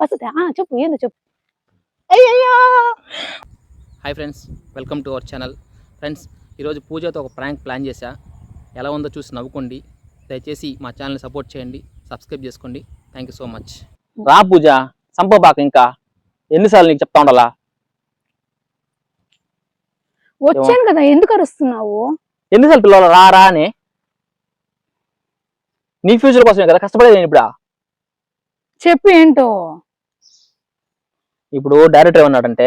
వస్తుందా ఆ, చెప్పు ఏందో చెప్పు అయ్యయ్యో hi friends welcome to our channel friends ఈరోజు పూజతో ఒక ప్రాంక్ ప్లాన్ చేశా. ఎలా ఉందో చూసి నవ్వుకోండి. దయచేసి మా ఛానల్ని సపోర్ట్ చేయండి. సబ్స్క్రైబ్ చేసుకోండి. థ్యాంక్ యూ సో మచ్ రా పూజ సంపబాక ఇంకా. ఎన్నిసార్లు నీకు చెప్తా ఉండాలా? వచ్చాను కదా ఎందుకు అరుస్తున్నావు? ఎన్నిసార్లు పిల్లలు రా రా అని. నీ ఫ్యూచర్ కోసమే కదా కష్టపడేది నేను ఇప్పుడు? చెప్పు ఏంటో. ఇప్పుడు డైరెక్టర్ ఏమన్నాడంటే.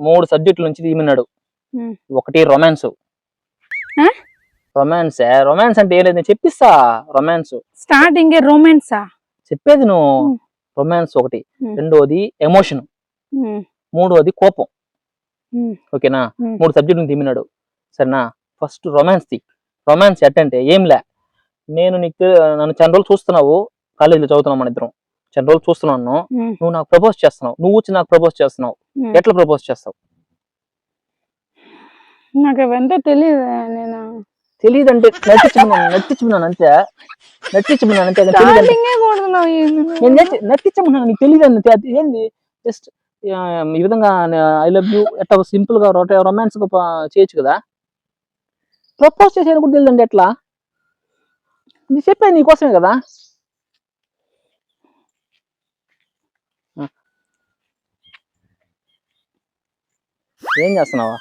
మూడు సబ్జెక్టుల నుంచి తీయమన్నాడు. ఉమ్. ఒకటి రొమాన్స్? రొమాన్స్ రొమాన్స్ అంటే ఏం లేదు నేను చెప్పిస్తా. రొమాన్స్ స్టార్టింగ్ రొమాన్సా చెప్పేది నువ్వు. రొమాన్స్ ఒకటి. రెండోది ఎమోషన్ మూడోది కోపం. ఓకేనా. మూడు సబ్జెక్టులు తీమినాడు సరేనా? ఫస్ట్ రొమాన్స్ ది రొమాన్స్ ఎట్టంటే ఏం లే. నేను నీకు నన్ను చాలా రోజులు చూస్తున్నావు. కాలేజీలో చదువుతున్నాం మన ఇద్దరం. చాలా రోజులు చూస్తున్నాను. నువ్వు నాకు ప్రపోజ్ చేస్తున్నావు. నువ్వు వచ్చి నాకు ప్రపోజ్ చేస్తున్నావు. ఎట్లా ప్రపోజ్ చేస్తావు? నాకు అవంతా తెలియదు నేను. తెలియదు అంటే నటించమన్నాను నటించమన్నాను అంతే. నటించమన్నాను అంతే తెలియదు? నేను నటి- నటించమన్నాను నీకు తెలియదు అంతే. అది ఏంది? జస్ట్ ఈ విధంగా ఐ లవ్ యూ ఎట్లా సింపుల్గా రొమాన్స్గా చేయొచ్చు కదా? ప్రపోజ్ చేసేది కూడా తెలియదండి ఎట్లా? ఇది చెప్పాను నీకోసమే కదా? ఏం చేస్తున్నావా?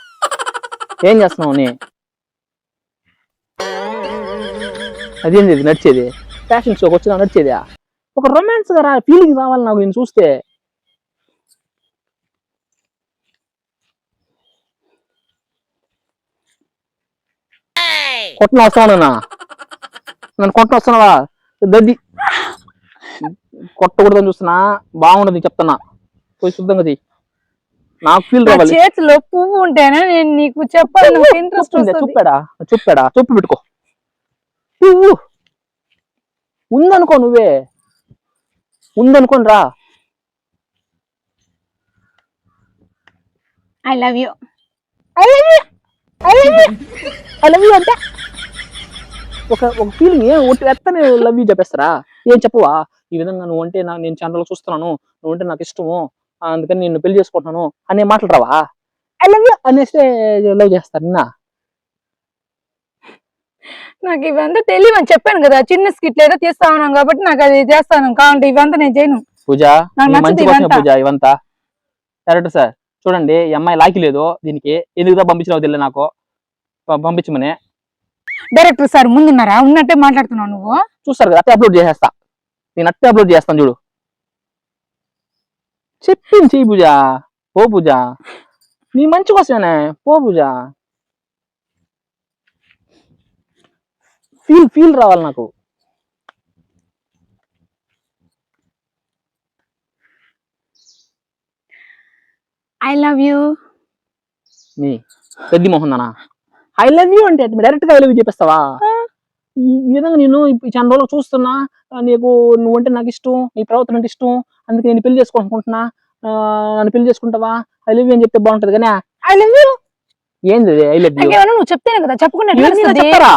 ఏం చేస్తున్నావు నీ? అదేంది ఇది నడిచేది ఫ్యాషన్ షోకి వచ్చినా నడిచేదా ఒక రొమాన్స్ గారా ఫీలింగ్ రావాలి నాకు నేను చూస్తే. కొట్టన వస్తానన్నా నన్ను కొట్టన వస్తున్నావా? దద్ది. కొట్టకూడదని చూస్తున్నా. బాగుండదు చెప్తున్నా. పోయి శుద్ధంగా చెయ్యి. నాకు ఫీల్ రావాలి. చేతిలో పువ్వు ఉంటేనే నేను నీకు చెప్పాలి ఇంట్రెస్ట్? వస్తుంది. చూపాడా చూపాడా చూపి పెట్టుకో. పువ్వు ఉందనుకో నువ్వే. ఉందనుకోని రా. I love you I love you I love you అంటే? ఒక ఒక ఫీలింగ్ ఎత్తనే లవ్ యూ చెప్పేస్తారా? ఏం చెప్పవా? ఈ విధంగా నువ్వు అంటే నాకు నేను ఛానల్లో చూస్తున్నాను. నువ్వు అంటే నాకు ఇష్టము. అందుకని నేను పెళ్ళి చేసుకుంటున్నాను అనే మాటలు రావా? ఐ లవ్ యూ అనేస్తే లవ్ చేస్తారు నిన్న. నాకు ఇవంతా తెలియని చెప్పాను కదా చిన్న స్కిట్ ఏదో తీస్తా ఉన్నాం కాబట్టి నాకు అది చేస్తాను. కావంటే ఇవంతా నేను చేయను. పూజ మంచి కోసమే. పూజ ఇవంతా. డైరెక్టర్ సార్ చూడండి ఈ అమ్మాయి లాకి లేదు దీనికి. ఎందుకు పంపించినావు తెలియదు నాకు. పంపించమని. డైరెక్టర్ సార్ ముందున్నారా? ఉన్నట్టే మాట్లాడుతున్నావు నువ్వు. చూస్తారు కదా అప్లోడ్ చేసేస్తా. నేను అట్టే అప్లోడ్ చేస్తాను చూడు. చెప్పింది చెయ్యి పూజ. పో పూజ. నీ మంచి కోసమేనే. పో పూజ. ఫీల్ ఫీల్ రావాలి నాకు. ఐ లవ్ యూ నీ పెద్ద మొహందనా ఐ లవ్ యూ అంటే డైరెక్ట్గా ఐ లవ్ యూ చెప్పేస్తావా? ఈ విధంగా నేను చాలా రోజులు చూస్తున్నా నీకు నువ్వంటే నాకు ఇష్టం నీ ప్రవర్తన అంటే ఇష్టం అందుకే నేను పెళ్ళి చేసుకోవాలనుకుంటున్నా నన్ను పెళ్ళి చేసుకుంటావా? ఐ లవ్ అని చెప్తే బాగుంటది కానీ ఐ లవ్ యూ? ఏంది ఐ లవ్ యూ? నువ్వు చెప్తేనే కదా చెప్పకుండా ఇవన్నీ? చెప్తారా?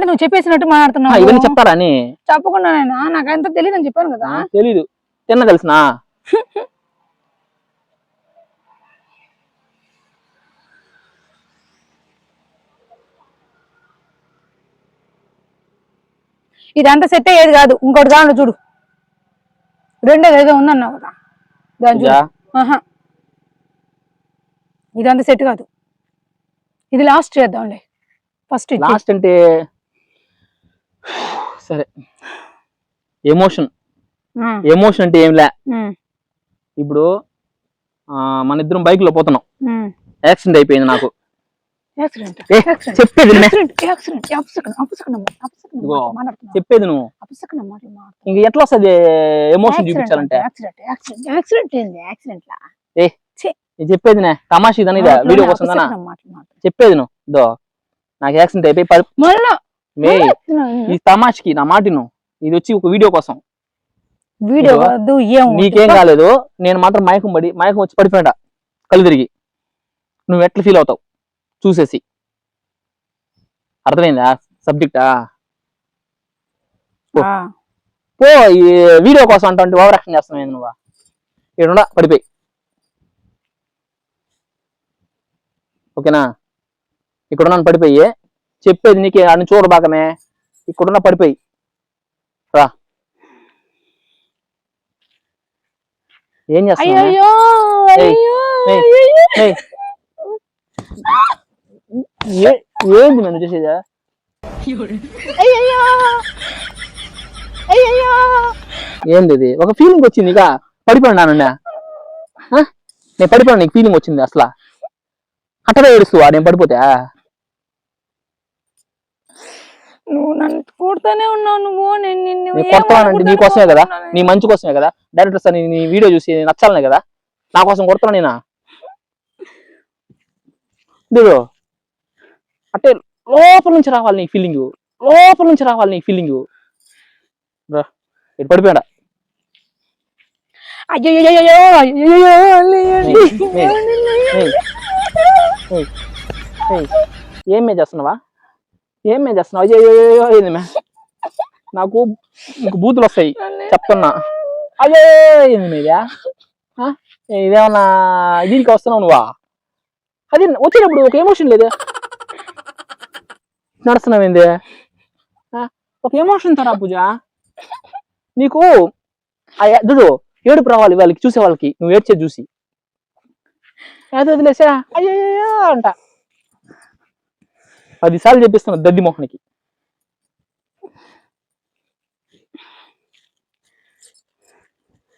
నువ్వు చెప్పేసినట్టు మాట్లాడుతున్నావు. ఇవన్నీ చెప్తారా అని చెప్పకుండా నేను నాకంతా తెలియదు అని చెప్పాను కదా. తెలీదు. తిన్న తెలిసినా? ఇదంతా సెట్ అయ్యేది కాదు. ఇంకోటి కావాలి చూడు. రెండోది ఏదో ఉందన్నావు కదా. దాని పూజ చూడు ఆహా. ఇదంతా సెట్ కాదు. ఇది లాస్ట్ చేద్దాంలే ఫస్ట్ లాస్ట్ అంటే సరే. ఎమోషన్ ఎమోషన్ అంటే ఏం లే. ఇప్పుడు మన ఇద్దరం బైక్లో పోతున్నాం. యాక్సిడెంట్ అయిపోయింది నాకు. చెప్పేది చెప్పేది నువ్వు ఇంక ఎట్లా వస్తుంది? ఎమోషన్ చూపించాలంటే. చెప్పేది నే తమాష ఇదని ఇదా? వీడియో కోసం చెప్పేది నువ్వు ఇదో నాకు యాక్సిడెంట్ అయిపోయి మే ఈ తమాష్కి నా మాటిను ఇది వచ్చి ఒక వీడియో కోసం. వీడియో. నీకేం కాలేదు? నేను మాత్రం మైకం పడి మైకం వచ్చి పడిపోయాడ కళ్ళు తిరిగి. నువ్వు ఎట్లా ఫీల్ అవుతావు? చూసేసి. అర్థమైందా సబ్జెక్టా. పో ఈ వీడియో కోసం అంటే ఓవర్ యాక్షన్ చేస్తున్నావు నువ్వు? ఇక్కడ పడిపోయి. ఓకేనా? ఇక్కడున్నాను పడిపోయి. చెప్పేది నీకే అని చూడబాకమే. ఇక్కడున్న పడిపోయి. రా. ఏం చేస్తున్నావు? ఏంది నేను చేసేదా? ఏంది ఇది? ఒక ఫీలింగ్ వచ్చింది ఇక పడిపోయినాను నేను పడిపోయాను నీకు ఫీలింగ్ వచ్చింది అసలు. అట్టగా ఏడుస్తువా నేను పడిపోతే నువ్వు నన్ను కొడుతూనే ఉన్నావు నువ్వు. నేను నిన్ను కొడతానంటే నీ కోసమే కదా? నీ మంచి కోసమే కదా? డైరెక్టర్ సార్ నీ వీడియో చూసి నచ్చాలనే కదా? నా కోసం కొడుతున్నా నేనా? చూడు అంటే లోపల నుంచి రావాలి నీ ఫీలింగ్ లోపల నుంచి రావాలి నీ ఫీలింగ్ రా ఇటు పడిపోయాడా? ఏం మే చేస్తున్నావా? ఏం మే చేస్తున్నావు? అయ్యో మే? నాకు బూతులు వస్తాయి. చెప్తున్నా. అయ్యో ఏంది మీదా? ఇదేమన్నా దీనికి వస్తున్నావు నువ్వా? అది వచ్చేటప్పుడు ఒక ఎమోషన్ లేదు. ఆ? ఒక ఎమోషన్ తరా పూజ? నీకు చూడు ఏడుపు రావాలి వాళ్ళకి చూసే వాళ్ళకి నువ్వు ఏడ్చేది చూసి. ఏదో వదిలేసా? అయ్యో అంట. పదిసార్లు చెప్పిస్తున్నా దద్ది మొహనికి.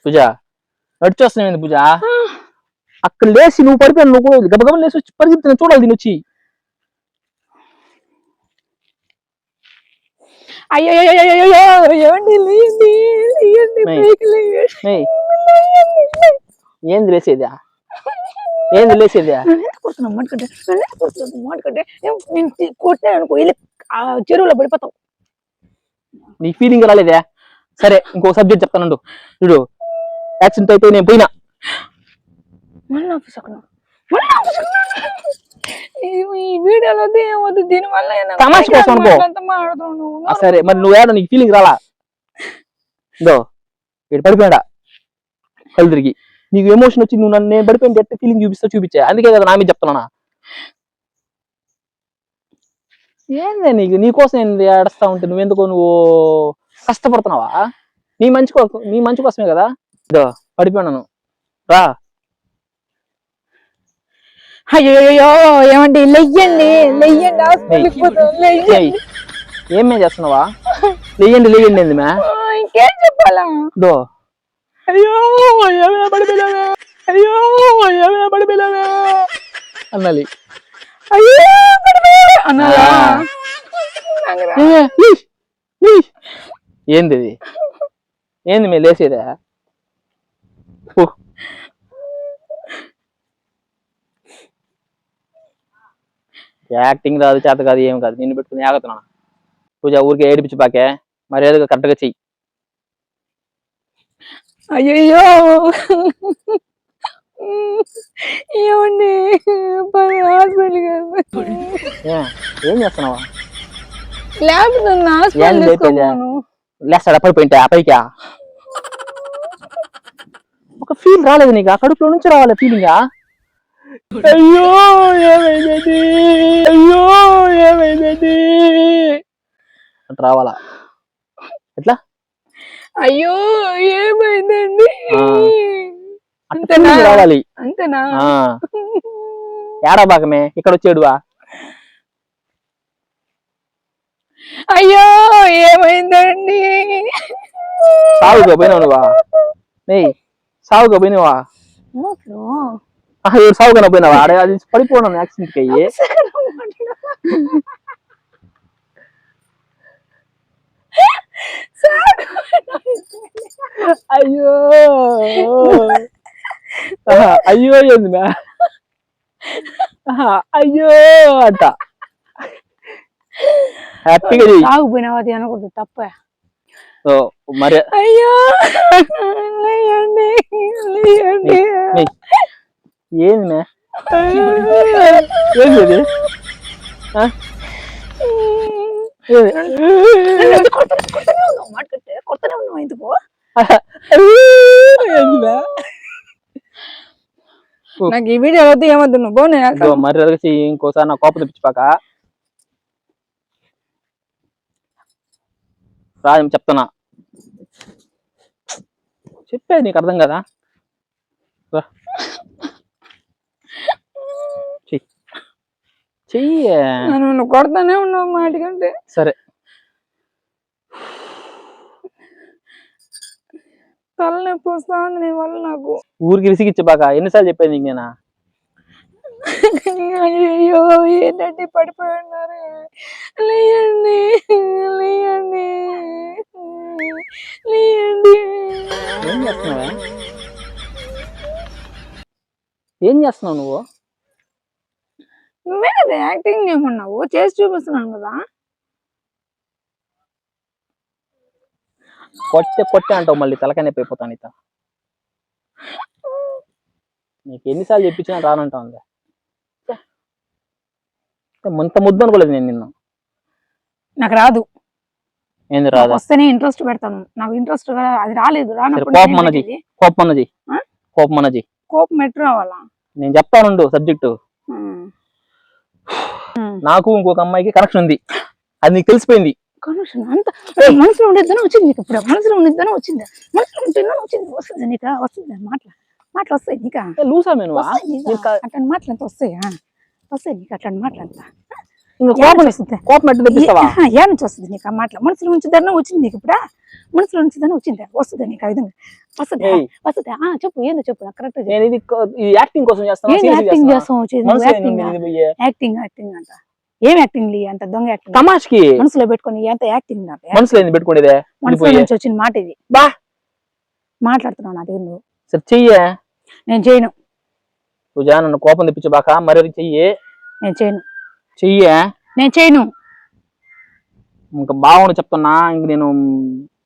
పూజ నడిచొస్తున్నావు పూజ? అక్కడ లేచి నువ్వు పడిపోయాను నువ్వు కూడా గబగబ లేచి వచ్చి పరిగెత్తున్నా చూడాలి దీని వచ్చి. అయ్యయ్యయ్యయ్యో, ఏమండి, ఏంది లేసేదా? ఏంది లేసేదా? నన్ను ఎందుకు కొడుతున్నావు మాట్లాడే నన్ను ఎందుకు కొడుతున్నావు మాట్లాడే నేను తీ- కొట్టాను అనుకో వెళ్ళి చెరువులో పడిపోతావు. నీ ఫీలింగ్ రాలేదా? సరే ఇంకో సబ్జెక్ట్ చెప్తానండు చూడు యాక్సిడెంట్ అయితే నేను పోయినా. మళ్ళీ ఆఫీస్ అక్కడ మళ్ళీ ఆఫీస్ అక్కడ ఈ వీడియోలో తమాషా కోసం అనుకో. నువ్వు. ఆ, సరే మరి నువ్వు ఏడా? నీకు ఫీలింగ్ రాలా? ఇదో ఇక్కడ పడిపోయాడా? కళ్ళు తిరిగి. నీకు ఎమోషన్ వచ్చి నువ్వు నన్ను నేను పడిపోయిన ఎట్ట ఫీలింగ్ చూపిస్తా చూపించా. అందుకే కదా నా మీద చెప్తున్నా ఏంది నీకు? నీ కోసం ఏంది ఏడుస్తా ఉంటే? నువ్వెందుకో నువ్వు కష్టపడుతున్నావా? నీ మంచి నీ మంచి కోసమే కదా? ఇదో పడిపోయాను రా. అయ్యో ఏమండి? లెయ్యండి లెయ్యండి లెయ్యండి. ఏం మే చేస్తున్నావా? లేయండి లేయండి ఏంది మ్యా ఇంకేం చెప్పాలా? దో అయ్యో ఏమే అయ్యో ఏమే అన్నాలి. అయ్యో అన్నాలా. ఏంది ఏంది మే లేసేదా? యాక్టింగ్ రాదు చేత కాదు ఏం కాదు నిన్ను పెట్టుకుని ఆగుతున్నా పూజ ఊరికే ఏడిపించి పాకే మర్యాదగా కరెక్ట్గా చెయ్యి అయ్యయ్యో ఏమండి హాస్పిటల్కి ఏ, ఏం చేస్తున్నావా లేకపోతే హాస్పిటల్ ఏంది లేపేదా? తీసుకోమను లేస్తాడా పడిపోయింటా పైకా ఒక ఫీల్ రాలేదు నీకు ఆ కడుపులో నుంచి రావాలి ఫీలింగ్ అయ్యో ఏమైంది? అయ్యో ఏమైంది? రావాలా? ఎట్లా? అయ్యో ఏమైందండి? అంతేనా? రావాలి. అంతేనా? ఏడా భాగమే ఇక్కడ వచ్చేడువా అయ్యో ఏమైందండి? సాగుగా పోయినావు నువ్వా? సాగుగా పోయినావా? ఎవరు సాగుగా పోయినావా? ఆడే అది పడిపోయినాను యాక్సిడెంట్కి అయ్యి. అయ్యో. అయ్యో ఏంది మ్యా ఆహా, అయ్యో అంట. హ్యాపీగా చెయ్యి. సాగుపోయినావు అది అనకూడదు తప్ప. మరి అయ్యో. ఏంది? ఏంది? కొడుతూనే ఉన్నావు? నాకు ఈ వీడియో వద్దు ఏమొద్దు నువ్వు నేను మరి అదిగో ఇంకోసారి నా కోపం తెప్పించుపాక రాజం చెప్తున్నా చెప్పేది నీకు అర్థం కదా రా. చెయ్యి చెయ్యి. నన్ను కొడతానే ఉన్నావు మాటికంటే సరే. తలనొప్పి వస్తుంది నీ వల్ల నాకు. ఊరికి విసిగిచ్చబాక ఎన్నిసార్లు చెప్పాను నీకు నేనా? అయ్యో ఏంటంటే పడిపోయి ఉన్నారు. లేయండి లేయండి లేయండి. ఏం చేస్తున్నావా? ఏం చేస్తున్నావు నువ్వు? నువ్వే కదా యాక్టింగ్ చేయమన్నావు చేసి చూపిస్తున్నాను కదా. కొట్టే కొట్టే అంటావు మళ్ళీ తలకాయ నొప్పి అయిపోతాను ఇత నీకు ఎన్నిసార్లు చెప్పించినా రానంటా ఉంది ఇంత ముద్దు అనుకోలేదు నేను నిన్ను. నాకు రాదు. ఏంది రాదా? వస్తేనే ఇంట్రెస్ట్ పెడతాను. నాకు ఇంట్రెస్ట్ అది రాలేదు. రానప్పుడు కోపం నేనేం అన్నది. కోపం అన్నది? కోపం అన్నది. కోపం ఎట్టు రావాలా? నేను చెప్తానుండు సబ్జెక్టు. నాకు ఇంకొక అమ్మాయికి కనెక్షన్ ఉంది. అది నీకు తెలిసిపోయింది. కనెక్షన్ అంత మనసులో ఉండేద్దనే వచ్చింది నీకు ఇప్పుడు. మనసులో ఉండేద్దనే వచ్చింది. మనసులో ఉంటేనే వచ్చింది. వస్తుంది నీకు? వస్తుంది. మాటలు మాటలు వస్తాయి నీకు? లూసా నేను అట్లాంటి మాటలు అంతా వస్తాయా? వస్తాయి నీకు? అట్లాంటి మాటలు అంతా కోపం వస్తుంది? కోపం ఎట్టు తెప్పిస్తావా? ఏ- నుంచి వస్తుంది నీకు? ఆ మాటలు మనసులో ఉంచిద్దనే వచ్చింది నీకు ఇప్పుడు? మనసులో ఉంచిద్దనే వచ్చింది. వస్తుంది నీకు ఆ విధంగా. వస్తుంది. వస్తుంది? ఆ చెప్పు ఏందో చెప్పు కరెక్ట్ నేను ఇది కో- యాక్టింగ్ కోసం చేస్తాను? యాక్టింగ్ మనసు యాక్టింగ్ యాక్టింగ్ యాక్టింగ్ అంట. ఏం యాక్టింగ్ లీ అంత దొంగ యాక్టింగ్ తమాష్కి మనసులో పెట్టుకొని ఎంత యాక్టింగ్. అంట మనసులో ఏంది పెట్టుకునేదే? మనసులో. నుంచి వచ్చిన మాట ఇది. బా! మాట్లాడుతున్నావు నా దగ్గర నువ్వు. సరే చెయ్యే. నేను చేయను. పూజ నన్ను కోపం తెప్పించబాక మరి అది చెయ్యి. నేను చేయను. చెయ్యే. నేను చేయను. ఇంకా బాగుండి చెప్తున్నా ఇంక నేను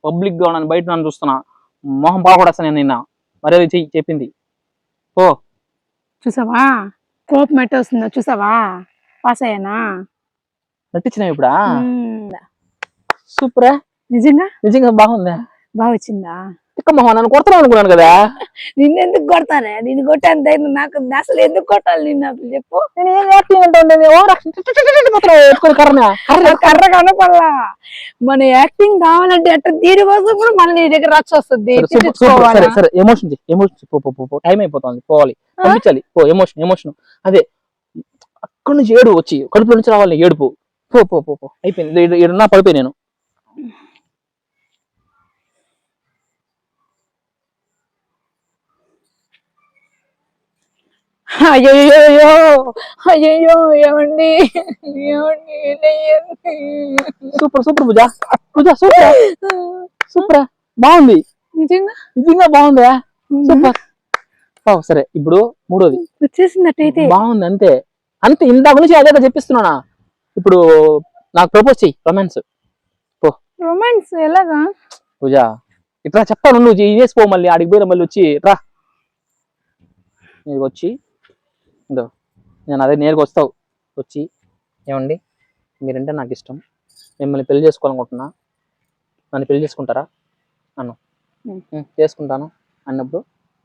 పబ్లిక్గా ఉన్నాను బయట నన్ను చూస్తున్నా. మొహం బాగుపడేస్తా నేను నిన్న? మరి అది చెయ్యి చెప్పింది. ఓ చూసావా? కోపం ఎట్ట వస్తుందో చూసావా? పాస్ అయ్యానా? నటించినావు ఇప్పుడా. సూపరే? నిజంగా? నిజంగా బాగుంది? బాగా వచ్చిందా తిక్క మొహం నన్ను కొడతాను అనుకున్నాను కదా నిన్ను ఎందుకు కొడతానే నిన్ను కొట్టాను ధైర్యం నాకు. అసలు ఎందుకు కొట్టాలి నిన్ను అసలు చెప్పు నేను ఏం యాక్టింగ్ కర్ర కర్ర కనపడలా మన యాక్టింగ్ కావాలంటే అట్ట దీనికోసం కూడా మళ్ళీ నీ దగ్గర రచ్చ వస్తుంది సరే? సరే ఎమోషన్ ఎమోషన్ పో టైం అయిపోతుంది పోవాలి పంపించాలి పో ఎమోషన్ ఎమోషన్ అదే అక్కడి నుంచి ఏడు వచ్చి కడుపులో నుంచి రావాలి ఏడుపు పో పో పో అయిపోయింది ఈడున్నా పడిపోయి నేను అయ్యయ్యో అయ్యయ్యో ఏమండి? ఏమండి. Super super Pooja. Pooja super. Super. బాగుంది. నిజంగా? నిజంగా బాగుందా? సూపర్. సరే ఇప్పుడు మూడోది. వచ్చేసిందట్టయితే బాగుంది అంతే. అంతే ఇందాక నుంచి అదే చెప్పిస్తున్నానా? ఇప్పుడు నాకు ప్రపోజ్ చెయ్యి రొమాన్స్ రొమాన్స్ ఎలాగా? పూజ. ఇట్లా చెప్తాను నువ్వు చేసుకో మళ్ళీ ఆడికి పోయి మళ్ళీ వచ్చి రా నీకు వచ్చి. ఇందో నేను అదే నేరుగా వస్తావు వచ్చి ఏమండి? మీరంటే నాకు ఇష్టం. మిమ్మల్ని పెళ్ళి చేసుకోవాలనుకుంటున్నా. నన్ను పెళ్ళి చేసుకుంటారా? అను. ఉం. "ఉం, చేసుకుంటాను అన్నప్పుడు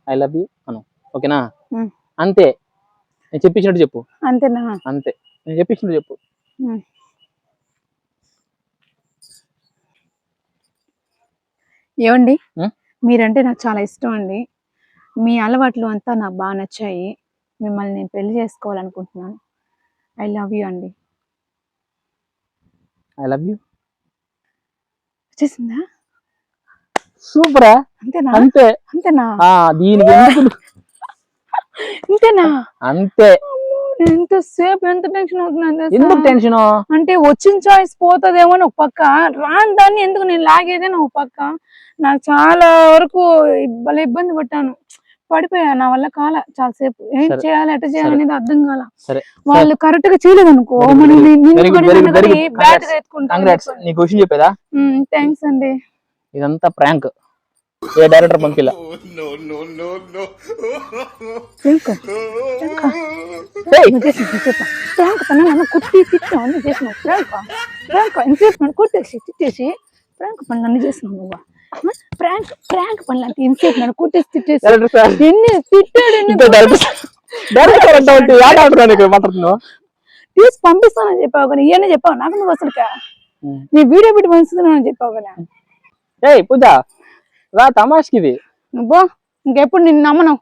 ఐ లవ్ యూ అను. ఓకేనా. అంతే. నేను చెప్పించినట్టు చెప్పు. అంతేనా? అంతే. నేను చెప్పించినట్టు చెప్పు. ఏమండి? మీరంటే నాకు చాలా ఇష్టం అండి. మీ అలవాట్లు అంతా నాకు బాగా నచ్చాయి. మిమ్మల్ని నేను పెళ్ళి చేసుకోవాలనుకుంటున్నాను. ఐ లవ్ యూ అండి. I love you. వచ్చేసిందా? సూపరా? అంతేనా? అంతే. అంతేనా? ఆ దీనికి అంతేనా అంతే. ఎంతసేపు ఎంత టెన్షన్ అవుతున్నాను? ఎందుకు టెన్షన్ అంటే వచ్చిన చాయిస్ పోతుందేమో అని ఒక పక్క. రాని దాన్ని ఎందుకు నేను లాగేదని ఒక పక్క? నాకు చాలా వరకు భలే ఇబ్బంది పడ్డాను. పడిపోయా? నా వల్ల కాల. చాలాసేపు ఏం. చేయాలి? ఎట్ట చేయాలి అనేది అర్థం కాల. సరే. వాళ్ళు కరెక్ట్గా చేయలేదు అనుకో. మనం చెప్పేదా? థ్యాంక్స్ అండి. ఇదంతా ప్రాంక్. ఏ డైరెక్టర్ నన్ను కుట్టి తిట్టావు నువ్వు చేసినావు ప్రియాంక ప్రియాంక ఎంతసేపు కుట్టేసి తిట్టేసి ప్రియాంక పని నన్ను చేసినావు నువ్వు. ప్రాంక్ ప్రాంక్ పనులు నన్ను కొట్టేసి తిట్టేసి. ఎన్ని తిట్టాడు తీసి పంపిస్తానని చెప్పావు కానీ ఇవన్నీ చెప్పావు. నాకు నువ్వు అసలు ఉం. నీ వీడియో పెట్టి పంపిస్తున్నానని చెప్పావు కదా. ఏయ్ పూజ రా తమాష్కి ఇది నువ్వు ఇంకెప్పుడు నిన్ను నమ్మను.